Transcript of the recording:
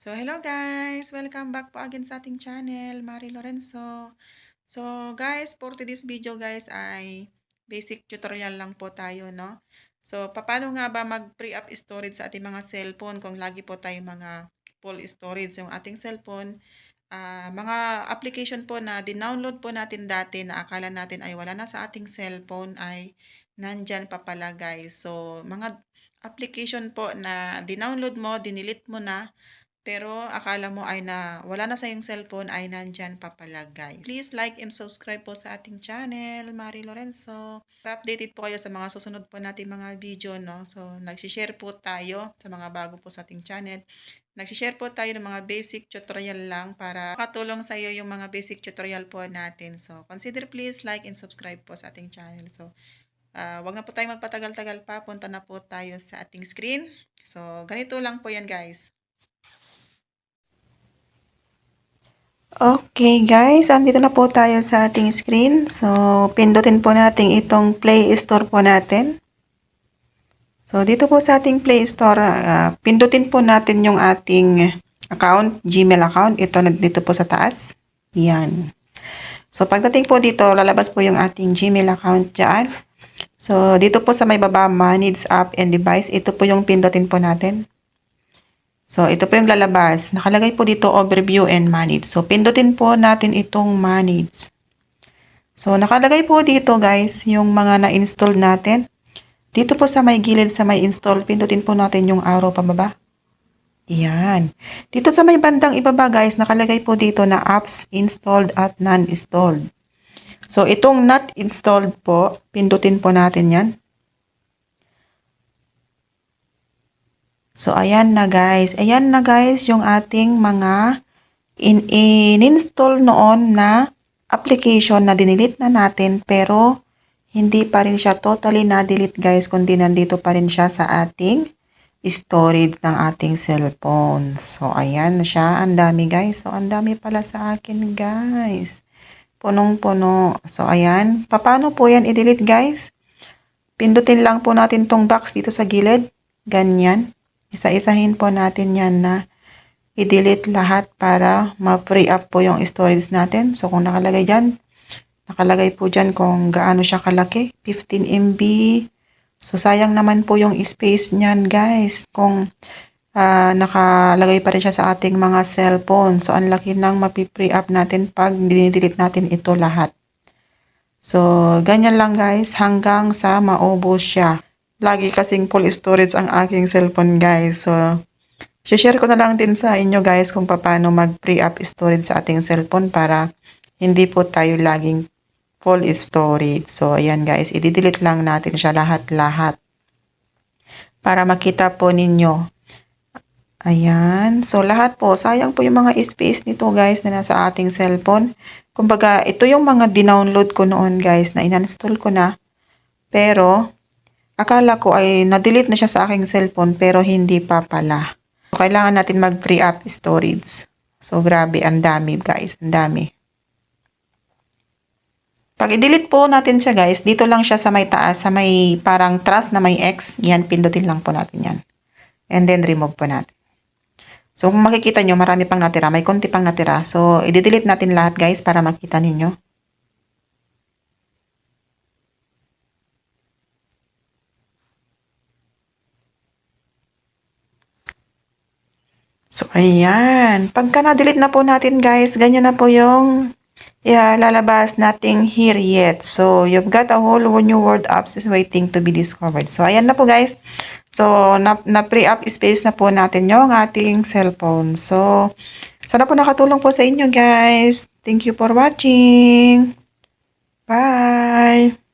So, hello guys! Welcome back po again sa ating channel, Mari Lorenzo. So, guys, for today's video guys ay basic tutorial lang po tayo, no? So, paano nga ba mag-pre-up storage sa ating mga cellphone kung lagi po tayo mga full storage yung ating cellphone? Ah, mga application po na dinownload po natin dati na akala natin ay wala na sa ating cellphone ay nandyan pa pala guys. So, mga application po na dinownload mo, dinilit mo na, pero akala mo ay na wala na sa iyong cellphone ay nandyan pa pala guys. Please like and subscribe po sa ating channel, Mari Lorenzo. Para updated po kayo sa mga susunod po nating mga video, no? So, nagsishare po tayo sa mga bago po sa ating channel. Nagsishare po tayo ng mga basic tutorial lang para makatulong sa iyo yung mga basic tutorial po natin. So, consider please like and subscribe po sa ating channel. So, uh, wag na po tayo magpatagal-tagal pa. Punta na po tayo sa ating screen. So, ganito lang po yan guys. Okay guys, andito na po tayo sa ating screen. So, pindutin po natin itong Play Store po natin. So, dito po sa ating Play Store, uh, pindutin po natin yung ating account, Gmail account. Ito dito po sa taas. Yan. So, pagdating po dito, lalabas po yung ating Gmail account dyan. So, dito po sa may baba, Manage App and Device, ito po yung pindutin po natin. So, ito po yung lalabas. Nakalagay po dito overview and manage. So, pindutin po natin itong manage. So, nakalagay po dito guys, yung mga na-install natin. Dito po sa may gilid sa may install, pindutin po natin yung arrow pababa. Yan. Dito sa may bandang ibaba guys, nakalagay po dito na apps installed at non-installed. So, itong not installed po, pindutin po natin yan. So, ayan na guys. Ayan na guys yung ating mga in-install noon na application na dinilit na natin pero hindi pa rin siya totally na-delete guys kundi nandito pa rin siya sa ating storage ng ating cellphone. So, ayan siya. Ang dami guys. So, ang dami pala sa akin guys. Punong-puno. So, ayan. Paano po yan i-delete guys? Pindutin lang po natin tong box dito sa gilid. Ganyan. Isa-isahin po natin yan na i-delete lahat para ma-free up po yung storage natin. So, kung nakalagay dyan, nakalagay po dyan kung gaano siya kalaki. 15 MB. So, sayang naman po yung space niyan, guys. Kung uh, nakalagay pa rin siya sa ating mga cellphone. So, ang laki nang mapi-free up natin pag dinidelete natin ito lahat. So, ganyan lang guys hanggang sa maubos siya. Lagi kasing full storage ang aking cellphone guys. So, share ko na lang din sa inyo guys kung paano mag-free up storage sa ating cellphone para hindi po tayo laging full storage. So, ayan guys, i-delete lang natin siya lahat-lahat para makita po ninyo. Ayan. So, lahat po. Sayang po yung mga space nito guys na nasa ating cellphone. Kumbaga, ito yung mga dinownload ko noon guys na in-install ko na. Pero, Akala ko ay na-delete na siya sa aking cellphone pero hindi pa pala. Kailangan natin mag-free up storage. So, grabe, ang dami guys, ang dami. Pag i-delete po natin siya guys, dito lang siya sa may taas, sa may parang trust na may X, yan, pindutin lang po natin yan. And then, remove po natin. So, kung makikita nyo, marami pang natira, may konti pang natira. So, i-delete natin lahat guys para makita ninyo. So, ayan. Pagka na-delete na po natin, guys, ganyan na po yung yeah, lalabas nating here yet. So, you've got a whole new world apps is waiting to be discovered. So, ayan na po, guys. So, na-pre up space na po natin yung ating cellphone. So, sana po nakatulong po sa inyo, guys. Thank you for watching. Bye!